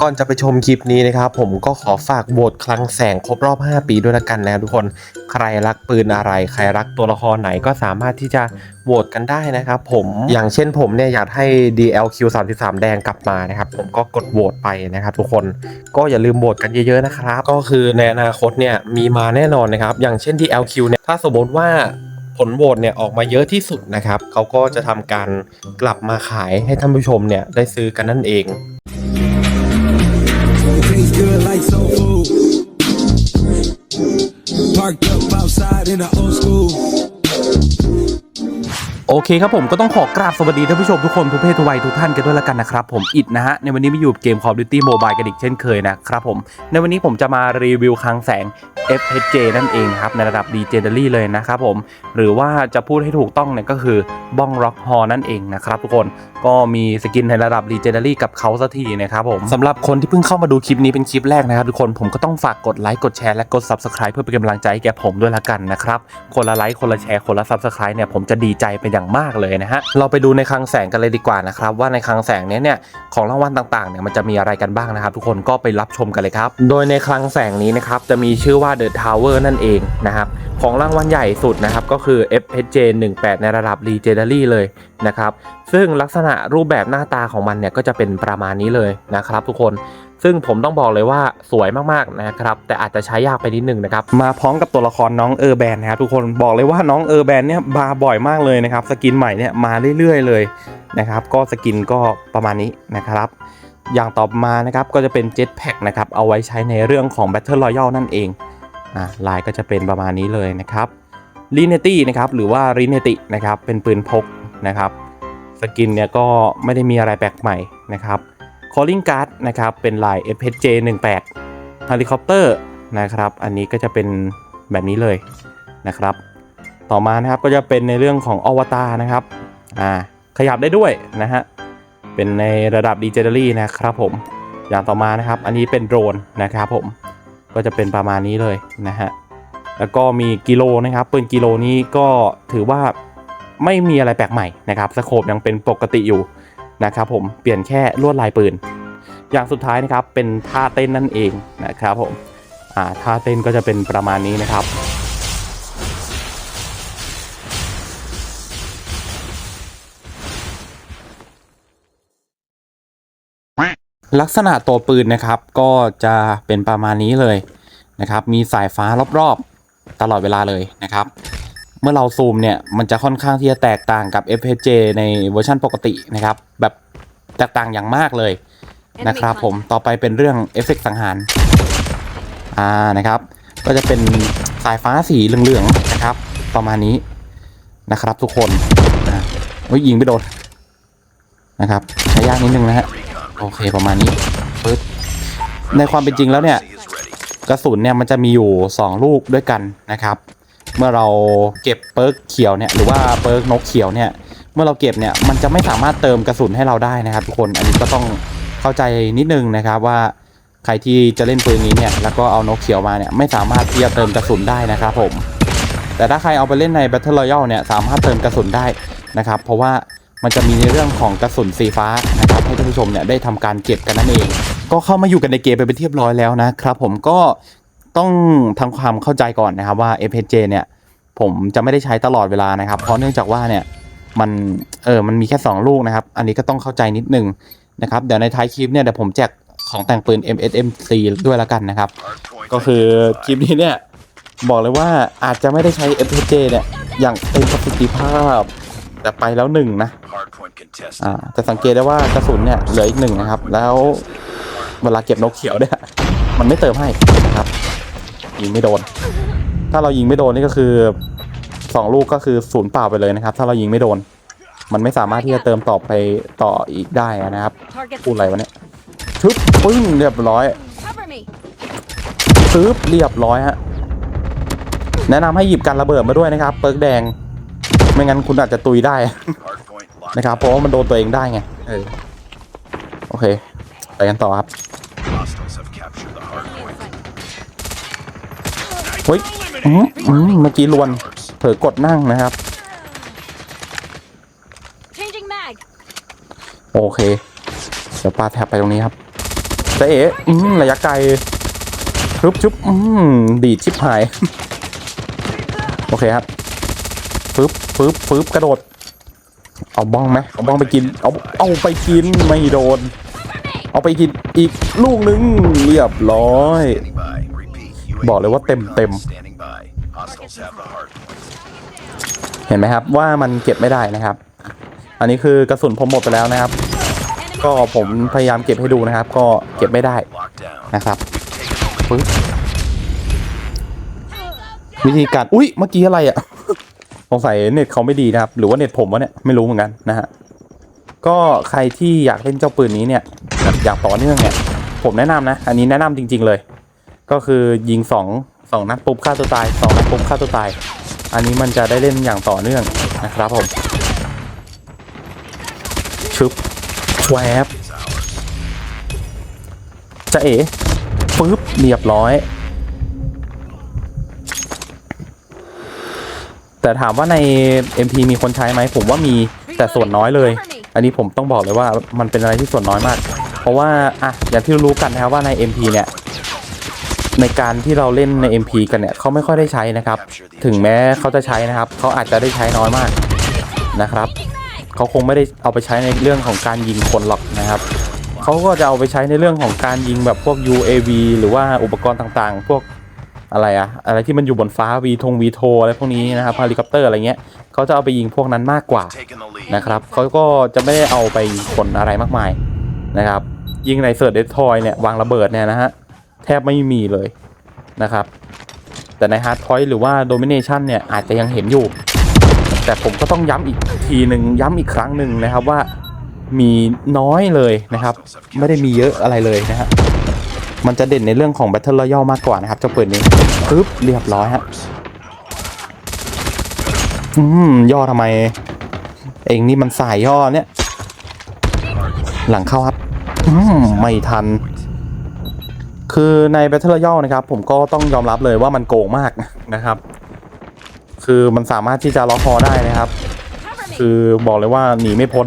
ก่อนจะไปชมคลิปนี้นะครับ ผมก็ขอฝากโหวตคลังแสงครบรอบ 5 ปีด้วยละกันนะทุกคนใครรักปืนอะไร ใครรักตัวละครไหนก็สามารถที่จะโหวตกันได้นะครับผมอย่างเช่นผมเนี่ยอยากให้ DLQ 33 แดงกลับมานะครับ ผมก็กดโหวตไปนะครับ ทุกคนก็อย่าลืมโหวตกันเยอะๆนะครับ ก็คือในอนาคตเนี่ยมีมาแน่นอนนะครับ อย่างเช่น DLQ เนี่ยถ้าสมมติว่าผลโหวตเนี่ยออกมาเยอะที่สุดนะครับ เขาก็จะทำการกลับมาขายให้ท่านผู้ชมเนี่ยได้ซื้อกันนั่นเอง soul food. Parked up outside in the old school. โอเคครับผมก็ต้องขอกราบสวัสดีท่านผู้ชมทุกคนทุกเพศทุกวัยทุกท่านกันด้วยละกันนะครับผมอิดนะฮะในวันนี้มาอยู่เกม Call of Duty Mobile กันอีกเช่นเคยนะครับผม ในวันนี้ผมจะมารีวิวคลังแสง FHJ นั่นเองครับ ในระดับ Legendary เลยนะครับผม หรือว่าจะพูดให้ถูกต้องเนี่ยก็คือบ้อง Rock Hall นั่นเองนะครับทุกคนก็มีสกินในระดับ Legendary กับเขาสักทีนะครับผมสำหรับคนที่เพิ่งเข้ามาดูคลิปนี้เป็นคลิปแรกนะครับทุกคนผมก็ต้องฝากกดไลค์กดแชร์และกด Subscribe เพื่อเป็นกำลังใจให้แก่ผมด้วยละกันนะครับคนละไลค์คนละแชร์คนละ Subscribe เนี่ยผมจะดีใจเป็นอย่างมากเลยนะฮะเราไปดูในคลังแสงกันเลยดีกว่านะครับว่าในคลังแสงเนี้ยเนี่ยของรางวัลต่างๆเนี่ยมันจะมีอะไรกันบ้างนะครับ ทุกคนก็ไปรับชมกันเลยครับ โดยในคลังแสงนี้นะครับจะมีชื่อว่า The Tower นั่นเองนะครับของรางวัลใหญ่สุดนะครับก็คือ FHJ 18 ในระดับ Legendary เลยนะครับซึ่งลักษณะรูปแบบหน้าตาของมันเนี่ยก็จะเป็นประมาณนี้เลยนะครับทุกคน ซึ่งผมต้องบอกเลยว่าสวยมากๆนะครับแต่อาจจะใช้ยากไปนิดนึงนะครับมาพร้อมกับตัวละครน้องเออร์แบนนะครับทุกคนบอกเลยว่าน้องเออร์แบนเนี่ยมาบ่อยมากเลยนะครับสกินใหม่เนี่ยมาเรื่อยๆเลยนะครับก็สกินก็ประมาณนี้นะครับอย่างต่อมานะครับก็จะเป็นเจ็ตแพ็กนะครับเอาไว้ใช้ในเรื่องของ Battle Royale นั่นเองอ่าลายก็จะเป็นประมาณนี้เลยนะครับลีเนตี้นะครับหรือว่ารีเนตินะครับเป็นปืนพกนะครับสกินเนี่ยก็ไม่ได้มีอะไรแปลกใหม่นะครับ calling card นะครับ เป็นลาย FHJ 18 helicopter นะครับ อันนี้ก็จะเป็นแบบนี้เลยนะครับ ต่อมานะครับก็จะเป็นในเรื่องของอวตารนะครับอ่าขยับได้ด้วยนะฮะ เป็นในระดับ Legendary นะครับผม อย่างต่อมานะครับ อันนี้เป็นโดรนนะครับผม ก็จะเป็นประมาณนี้เลยนะฮะ แล้วก็มีกิโลนะครับปืนกิโลนี้ก็ถือว่าไม่มีอะไรแปลกใหม่นะครับ สโคปยังเป็นปกติอยู่ นะครับผมเปลี่ยนแค่ลวดลายปืน อย่างสุดท้ายนะครับเป็นท่าเต้นนั่นเองนะครับผมท่าเต้นก็จะเป็นประมาณนี้นะครับลักษณะตัวปืนนะครับก็จะเป็นประมาณนี้เลยนะครับ มีสายฟ้ารอบๆ ตลอดเวลาเลยนะครับ เมื่อเราซูมเนี่ยมันจะค่อนข้างที่จะแตกต่างกับ FHJ ในเวอร์ชันปกตินะครับแบบแตกต่างอย่างมากเลยนะครับผมต่อไปเป็นเรื่องเอฟเฟกต์สังหารอ่านะครับ ก็จะเป็นสายฟ้าสีเหลืองๆนะครับประมาณนี้นะครับทุกคนอ่าโอ้ยยิงไปโดนนะครับใช้ยากนิดนึงนะฮะโอเคประมาณนี้ปึ๊บในความเป็นจริงแล้วเนี่ยกระสุนเนี่ยมันจะมีอยู่ 2 ลูกด้วยกันนะครับ เมื่อเราเก็บเปิร์กเขียวเนี่ยหรือว่าเปิร์กนกเขียวเนี่ยเมื่อเราเก็บเนี่ยมันจะไม่สามารถเติมกระสุนให้เราได้นะครับ ทุกคนอันนี้ก็ต้องเข้าใจนิดนึงนะครับว่าใครที่จะเล่นปืนนี้เนี่ยแล้วก็เอานกเขียวมาเนี่ยไม่สามารถที่จะเติมกระสุนได้นะครับผม แต่ถ้าใครเอาไปเล่นใน Battle Royale เนี่ยสามารถเติมกระสุนได้นะครับ เพราะว่ามันจะมีในเรื่องของกระสุนสีฟ้านะครับให้ท่านผู้ชมเนี่ยได้ทำการเก็บกันนั่นเอง ก็เข้ามาอยู่กันในเกมไปเป็นที่เรียบร้อยแล้วนะครับผมก็ ต้องทำความเข้าใจก่อนนะครับว่า FHJ เนี่ยผมจะไม่ได้ใช้ตลอดเวลานะครับ เพราะเนื่องจากว่าเนี่ยมันเออมันมีแค่ 2 ลูกนะครับ อันนี้ก็ต้องเข้าใจนิดนึงนะครับ เดี๋ยวในท้ายคลิปเนี่ยเดี๋ยวผมแจกของแต่งปืน MSMC ด้วยแล้วกันนะครับ ก็คือคลิปนี้เนี่ยบอกเลยว่าอาจจะไม่ได้ใช้ FHJ เนี่ยอย่างเต็มประสิทธิภาพ แต่ไปแล้วหนึ่งนะอ่าจะสังเกตได้ว่ากระสุนเนี่ยเหลืออีกหนึ่งนะครับ แล้วเวลาเก็บนกเขียวเนี่ยมันไม่เติมให้นะครับ ยิงไม่โดน ถ้าเรายิงไม่โดนนี่ก็คือสองลูกก็คือศูนย์เปล่าไปเลยนะครับ ถ้าเรายิงไม่โดน มันไม่สามารถที่จะเติมต่อไปต่ออีกได้นะครับ Target พูดอะไรวะเนี่ยชึบปึ้งเรียบร้อย cover me. ปึ๊บเรียบร้อยฮะแนะนำให้หยิบกันระเบิดมาด้วยนะครับ เปิร์กแดง ไม่งั้นคุณอาจจะตุยได้ Hardpoint locked. นะครับ เพราะว่ามันโดนตัวเองได้ไงเออโอเค ไปกันต่อครับ เฮ้ยอืมอืมเมื่อกี้ลวนเผลอกดนั่งนะครับ Changing mag. โอเค เดี๋ยวปาแท็บไปตรงนี้ครับจะเอ๋อืมระยะไกลชุบชุบอืมดีดชิบหาย โอเคครับปึ๊บปึ๊บปึ๊บกระโดด เอาบ้องไหมเอาบ้องไปกิน เอา เอาไปกิน ไม่โดน เอาไปกินอีกลูกนึง เรียบร้อย Standing by. Repeat. บอกเลยว่าเต็มเต็ม Standing by. Hostiles have the hard point. เห็นไหมครับว่ามันเก็บไม่ได้นะครับ อันนี้คือกระสุนผมหมดไปแล้วนะครับ ก็ผมพยายามเก็บให้ดูนะครับ ก็เก็บไม่ได้ Locked down. นะครับ Take the lead. ปึ๊บวิธีการอุ้ยเมื่อกี้อะไรอะ่ะสงสัยเน็ตเขาไม่ดีนะครับ หรือว่าเน็ตผมวะเนี่ยไม่รู้เหมือนกันนะฮะก็ใครที่อยากเล่นเจ้าปืนนี้เนี่ยแบบอย่างต่อเนื่องเนี่ยผมแนะนำนะ อันนี้แนะนำจริง ๆ เลย ก็คือยิงสองสองนัดปุ๊บฆ่าตัวตายสองนัดปุ๊บฆ่าตัวตาย อันนี้มันจะได้เล่นอย่างต่อเนื่องนะครับผม ชุบชวบจะเอ๋ปึ๊บเรียบร้อย แต่ถามว่าใน MP มีคนใช้ไหมผมว่ามีแต่ส่วนน้อยเลย อันนี้ผมต้องบอกเลยว่ามันเป็นอะไรที่ส่วนน้อยมาก เพราะว่าอะอย่างที่รู้กันนะครับว่าใน MP เนี่ย ในการที่เราเล่นใน MP กันเนี่ยเขาไม่ค่อยได้ใช้นะครับ ถึงแม้เขาจะใช้นะครับเขาอาจจะได้ใช้น้อยมากนะครับเขาคงไม่ได้เอาไปใช้ในเรื่องของการยิงคนหรอกนะครับเขาก็จะเอาไปใช้ในเรื่องของการยิงแบบพวก UAV หรือว่าอุปกรณ์ต่างๆ พวกอะไรอะอะไรที่มันอยู่บนฟ้า V ทง V โทอะไรพวกนี้นะครับเฮลิคอปเตอร์อะไรเงี้ยเขาจะเอาไปยิงพวกนั้นมากกว่านะครับเขาก็จะไม่ได้เอาไปขนอะไรมากมายนะครับยิงในเซิร์ชเดททอยเนี่ยวางระเบิดเนี่ยนะฮะ แทบไม่มีเลยนะครับ แต่ในฮาร์ดพอยต์หรือว่าโดมิเนชันเนี่ยอาจจะยังเห็นอยู่ แต่ผมก็ต้องย้ำอีกทีหนึ่งย้ำอีกครั้งหนึ่งนะครับว่ามีน้อยเลยนะครับ ไม่ได้มีเยอะอะไรเลยนะฮะมันจะเด่นในเรื่องของ Battle Royale มากกว่านะครับเจ้าปืนนี้ปึ๊บเรียบร้อยฮะอืมย่อทำไม เองนี่มันสายย่อเนี่ย หลังเข้าครับ อืมไม่ทัน คือใน Battle Royale นะครับ ผมก็ต้องยอมรับเลยว่ามันโกงมากนะครับ คือมันสามารถที่จะล็อกคอได้นะครับ คือบอกเลยว่าหนีไม่พ้น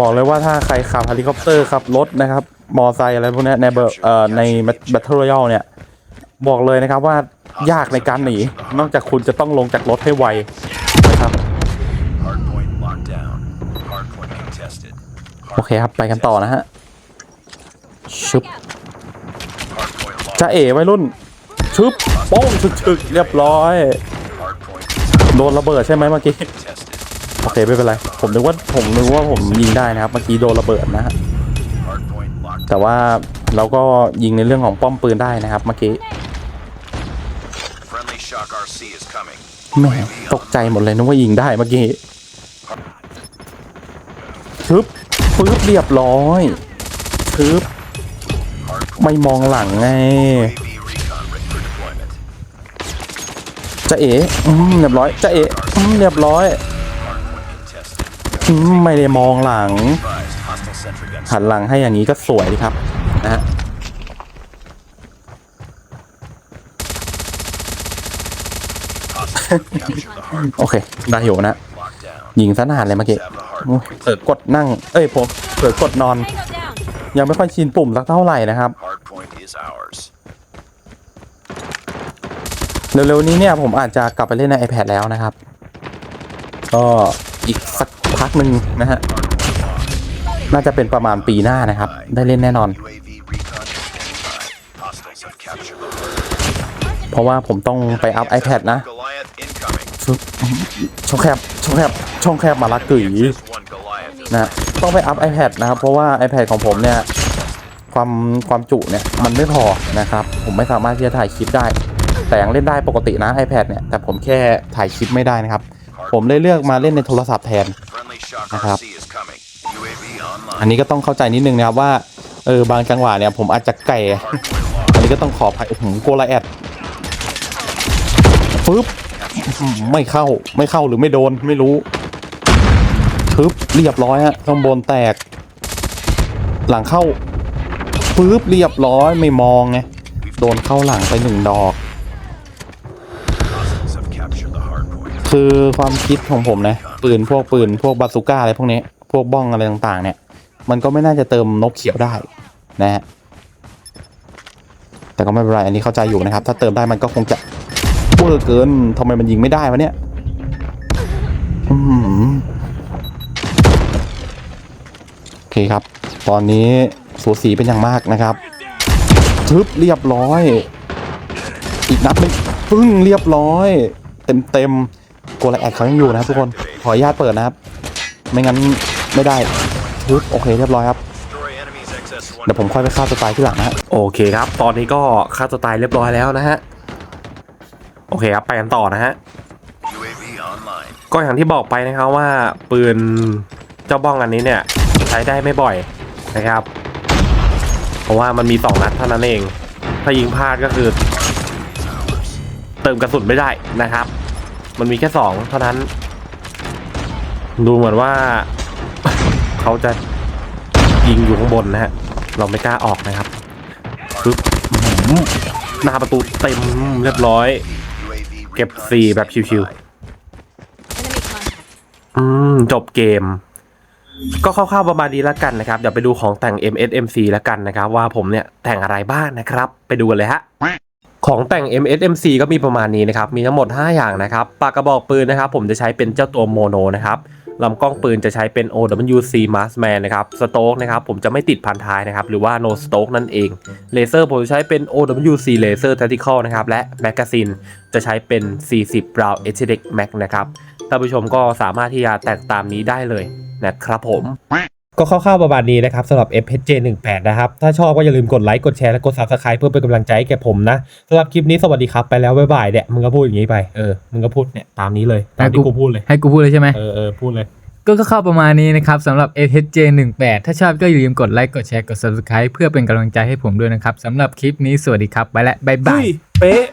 บอกเลยว่าถ้าใครขับเฮลิคอปเตอร์ขับรถนะครับ มอไซค์อะไรพวกเนี้ยในเบอร์เอ่อใน Battle Royale เนี่ย บอกเลยนะครับว่ายากในการหนี นอกจากคุณจะต้องลงจากรถให้ไวนะครับ Hard point locked down. Hard point contested. โอเคครับ ไปกันต่อนะฮะชุบ Hard point locked. จะเอ๋ไวัยรุ่นชุบโป้งฉึกๆเรียบร้อย โดนระเบิดใช่ไหมเมื่อกี้ โอเค ไม่เป็นไร ผมนึกว่าผมนึกว่าผมยิงได้นะครับ เมื่อกี้โดนระเบิดนะฮะ แต่ว่าเราก็ยิงในเรื่องของป้อมปืนได้นะครับ เมื่อกี้แม่ตกใจหมดเลยนึกว่ายิงได้เมื่อกี้ปึ๊บปึ๊บเรียบร้อยปึ๊บ ไม่มองหลังไง UAV recon ready for deployment. จะเอ๋อืมเรียบร้อย จะเอ๋อืมเรียบร้อย Hard point contested. อืมไม่ได้มองหลัง Advised. Hostile sentry gun หันหลังให้อย่างนี้ก็สวยดีครับ นะฮะ Hostile capture the hard โอเค ได้อยู่นะ locked down. ยิงซะนานเลยเมื่อกี้ Have the hard โอ้ยเผลอกดนั่ง เอ้ยผมเผลอกดนอน ยังไม่ค่อยชินปุ่มสักเท่าไหร่นะครับ hard point is ours. เร็วๆนี้เนี่ยผมอาจจะกลับไปเล่นใน iPad แล้วนะครับ ก็อีกสักพักหนึ่งนะฮะ น่าจะเป็นประมาณปีหน้านะครับ ได้เล่นแน่นอน UAV recon is standing by. Hostiles have captured the hard เพราะว่าผมต้องไปอัพ iPad นะ Goliath incoming. ชุดช่องแคบช่องแคบช่องแคบมาละกึ๋ย Just one Goliath. นะ ต้องไปอัพ iPad นะครับ เพราะว่า iPad ของผมเนี่ย ความความจุเนี่ยมันไม่พอนะครับ ผมไม่สามารถที่จะถ่ายคลิปได้ แต่ยังเล่นได้ปกตินะ iPad เนี่ย แต่ผมแค่ถ่ายคลิปไม่ได้นะครับ ผมเลยเลือกมาเล่นในโทรศัพท์แทนนะครับ.อันนี้ก็ต้องเข้าใจนิดนึงนะครับว่าเออบางจังหวะเนี่ยผมอาจจะไก่ อันนี้ก็ต้องขออภัยโอ้โหโกลาแอดปึ๊บไม่เข้าไม่เข้าหรือไม่โดนไม่รู้ปึ๊บเรียบร้อยฮะข้างบนแตก หลังเข้า ปึ๊บเรียบร้อยไม่มองไงโดนเข้าหลังไปหนึ่งดอก คือความคิดของผมนะ ปืนพวกปืนพวกบาซูก้าอะไรพวกนี้พวกบ้องอะไรต่างๆ เนี่ย มันก็ไม่น่าจะเติมนกเขียวได้นะฮะแต่ก็ไม่เป็นไรอันนี้เข้าใจอยู่นะครับ ถ้าเติมได้มันก็คงจะเวอร์เกินทำไมมันยิงไม่ได้วะเนี่ยโอเคครับ ตอนนี้ สูสีเป็นอย่างมากนะครับทึบเรียบร้อย อีกนัดหนึงปึ้งเรียบร้อย เต็มเต็มโกลแอดเขายังอยู่นะครับทุกคนขออนุญาตเปิดนะครับ ไม่งั้นไม่ได้ทึบโอเคเรียบร้อยครับเดี๋ยวผมค่อยไปฆ่าตัวตายที่หลังนะฮะโอเคครับ ตอนนี้ก็ฆ่าตัวตายเรียบร้อยแล้วนะฮะโอเคครับไปกันต่อนะฮะก็อย่างที่บอกไปนะครับว่าปืนเจ้าบ้องอันนี้เนี่ย ใช้ได้ไม่บ่อยนะครับ เพราะว่ามันมีสองนัดเท่านั้นเอง ถ้ายิงพลาดก็คือ เติมกระสุนไม่ได้นะครับ มันมีแค่สองเท่านั้น ดูเหมือนว่า เขาจะยิงอยู่ข้างบนนะฮะ เราไม่กล้าออกนะครับปึ๊บหน้าประตูเต็มเรียบร้อย เก็บสี่แบบชิว by. Enemy contact. อืม จบเกม ก็คร่าวๆประมาณนี้แล้วกันนะครับเดี๋ยวไปดูของแต่ง MSMC แล้วกันนะครับว่าผมเนี่ยแต่งอะไรบ้างนะครับ ไปดูกันเลยฮะของแต่ง MSMC ก็มีประมาณนี้นะครับมีทั้งหมด 5 อย่างนะครับปากกระบอกปืนนะครับผมจะใช้เป็นเจ้าตัวโมโนนะครับลำกล้องปืนจะใช้เป็น OWC Marksman นะครับสโต๊กนะครับผมจะไม่ติดพันท้ายนะครับหรือว่า no stroke นั่นเองเลเซอร์ผมจะใช้เป็น OWC Laser Tactical นะครับและแมกกาซีนจะใช้เป็น 40 Brown HDX Max นะครับท่านผู้ชมก็สามารถที่จะแต่งตามนี้ได้เลย นะครับผม ก็คร่าวๆประมาณนี้นะครับสำหรับ FHJ 18 นะครับ ถ้าชอบก็อย่าลืมกดไลค์ กดแชร์ และกด Subscribe เพื่อเป็นกำลังใจให้แก่ผมนะสำหรับคลิปนี้สวัสดีครับไปแล้วบ๊ายบายเนี่ยมึงก็พูดอย่างนี้ไปเออมึงก็พูดเนี่ยตามนี้เลยตามที่กูพูดเลยให้กูพูดเลยใช่ไหมเออเออพูดเลยก็เข้าๆประมาณนี้นะครับสำหรับ SHJ 1 8 ถ้าชอบก็อย่าลืมกดไลค์กดแชร์กด subscribe เพื่อเป็นกำลังใจให้ผมด้วยนะครับสำหรับคลิปนี้สวัสดีครับ ไปแล้วบ๊ายบายเป๊ะ